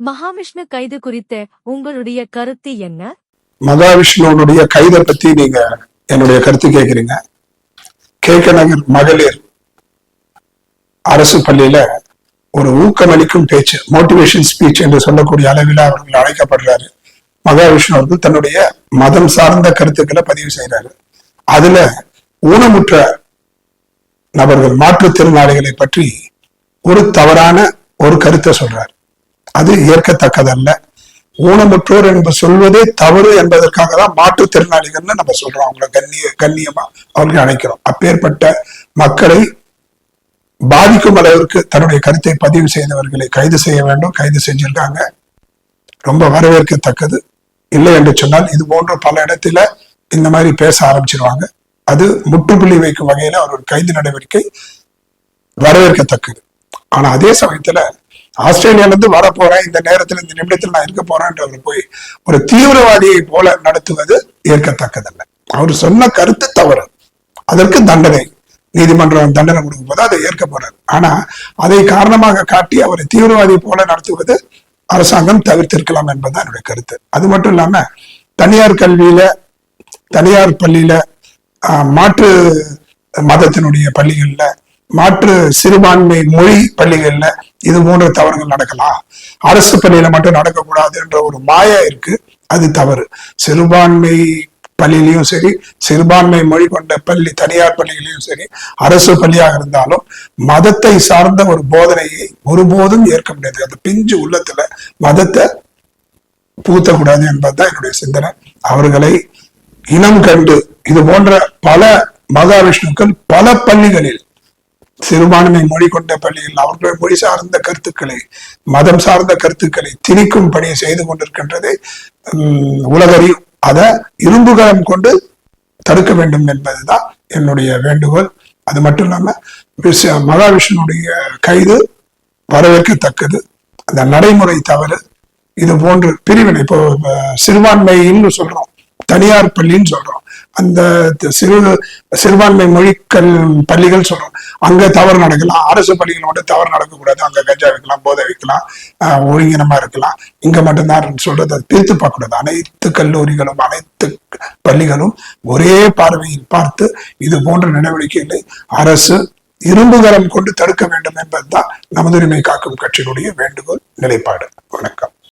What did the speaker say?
மகாவிஷ்ணு கைது குறித்த உங்களுடைய கருத்து என்ன? மகாவிஷ்ணுனுடைய கைதை பத்தி நீங்க என்னுடைய கருத்து கேக்குறீங்க. கேக்க நகர் மகளிர் அரசு பள்ளியில ஒரு ஊக்கமளிக்கும் பேச்சு மோட்டிவேஷன் ஸ்பீச் என்று சொல்லக்கூடிய அளவில் அவர்கள் அழைக்கப்படுறாரு. மகாவிஷ்ணு அவர்கள் தன்னுடைய மதம் சார்ந்த கருத்துக்களை பதிவு செய்யறாரு அதுல ஊனமுற்ற நபர்கள் மாற்றுத்திறனாளிகளை பற்றி ஒரு தவறான ஒரு கருத்தை சொல்றாரு. அது ஏற்கத்தக்கதல்ல. ஊனமுற்றோர் என்று சொல்வதே தவறு என்பதற்காக தான் மாற்றுத்திறனாளிகள்னு நம்ம சொல்றோம் அவங்கள கண்ணிய கண்ணியமா அவர்களை அழைக்கிறோம் அப்பேற்பட்ட மக்களை பாதிக்கும் அளவிற்கு தன்னுடைய கருத்தை பதிவு செய்தவர்களை கைது செய்ய வேண்டும். கைது செஞ்சிருக்காங்க. ரொம்ப வரவேற்கத்தக்கது. இல்லை என்று சொன்னால் இது போன்ற பல இடத்துல இந்த மாதிரி பேச ஆரம்பிச்சிருவாங்க. அது முற்றுப்புள்ளி வைக்கும் வகையில அவர்கள் கைது நடவடிக்கை வரவேற்கத்தக்கது. ஆனா அதே சமயத்துல ஆஸ்திரேலியால இருந்து போறேன் இந்த நேரத்துல இந்த நிமிடத்தில் நான் இருக்க போறேன்றவர் போய் ஒரு தீவிரவாதியை போல நடத்துவது ஏற்கத்தக்கதல்ல. அவர் சொன்ன கருத்து தவறு. அதற்கு தண்டனை. நீதிமன்றம் தண்டனை கொடுக்கும் போது அதை ஏற்க போறாரு. ஆனா அதை காரணமாக காட்டி அவரை தீவிரவாதி போல நடத்துவது அரசாங்கம் தவிர்த்திருக்கலாம் என்பதுதான் என்னுடைய கருத்து. அது மட்டும் இல்லாம தனியார் கல்வியில தனியார் பள்ளியில மாற்று மதத்தினுடைய பள்ளிகள்ல மாற்று சிறுபான்மை மொழி பள்ளிகள்ல இது போன்ற தவறுகள் நடக்கலாம். அரசு பள்ளியில மட்டும் நடக்கக்கூடாது என்ற ஒரு மாயா இருக்கு. அது தவறு. சிறுபான்மை பள்ளியிலையும் சரி சிறுபான்மை மொழி கொண்ட பள்ளி தனியார் பள்ளிகளையும் சரி அரசு பள்ளியாக இருந்தாலும் மதத்தை சார்ந்த ஒரு போதனையை ஒருபோதும் ஏற்க முடியாது. அந்த பிஞ்சு உள்ளத்துல மதத்தை பூத்தக்கூடாது என்பதுதான் என்னுடைய சிந்தனை. அவர்களை இனம் கண்டு இது போன்ற பல மகாவிஷ்ணுக்கள் பல பள்ளிகளில் சிறுபான்மை மொழி கொண்ட பள்ளியில் அவர்கள் மொழி சார்ந்த கருத்துக்களை மதம் சார்ந்த கருத்துக்களை திணிக்கும் பணியை செய்து கொண்டிருக்கின்றது. உம், உலகறியும் அதை இரும்புகரம் கொண்டு தடுக்க வேண்டும் என்பதுதான் என்னுடைய வேண்டுகோள். அது மட்டும் இல்லாம விஸ்- மகாவிஷ்ணுடைய கைது வரவேற்கத்தக்கது. அந்த நடைமுறை தவறு இது போன்று பிரிவினை இப்போ சிறுபான்மைன்னு சொல்றோம் தனியார் பள்ளின்னு சொல்றோம். அந்த சிறு சிறுபான்மை மொழிக்கல் பள்ளிகள் சொல்றோம். அங்க தவறு நடக்கலாம். அரசு பள்ளிகள் மட்டும் தவறு நடக்கக்கூடாது. அங்க கஞ்சா வைக்கலாம் போதை வைக்கலாம் ஒழுங்கினமா இருக்கலாம். இங்க மட்டும்தான் சொல்றது. தீர்த்து பிரித்து பார்க்கக்கூடாது. அனைத்து கல்லூரிகளும் அனைத்து பள்ளிகளும் ஒரே பார்வையில் பார்த்து இது போன்ற நடவடிக்கைகளை அரசு இரும்புகரம் கொண்டு தடுக்க வேண்டும் என்பதுதான் நமதுரிமை காக்கும் கட்சியினுடைய வேண்டுகோள் நிலைப்பாடு. வணக்கம்.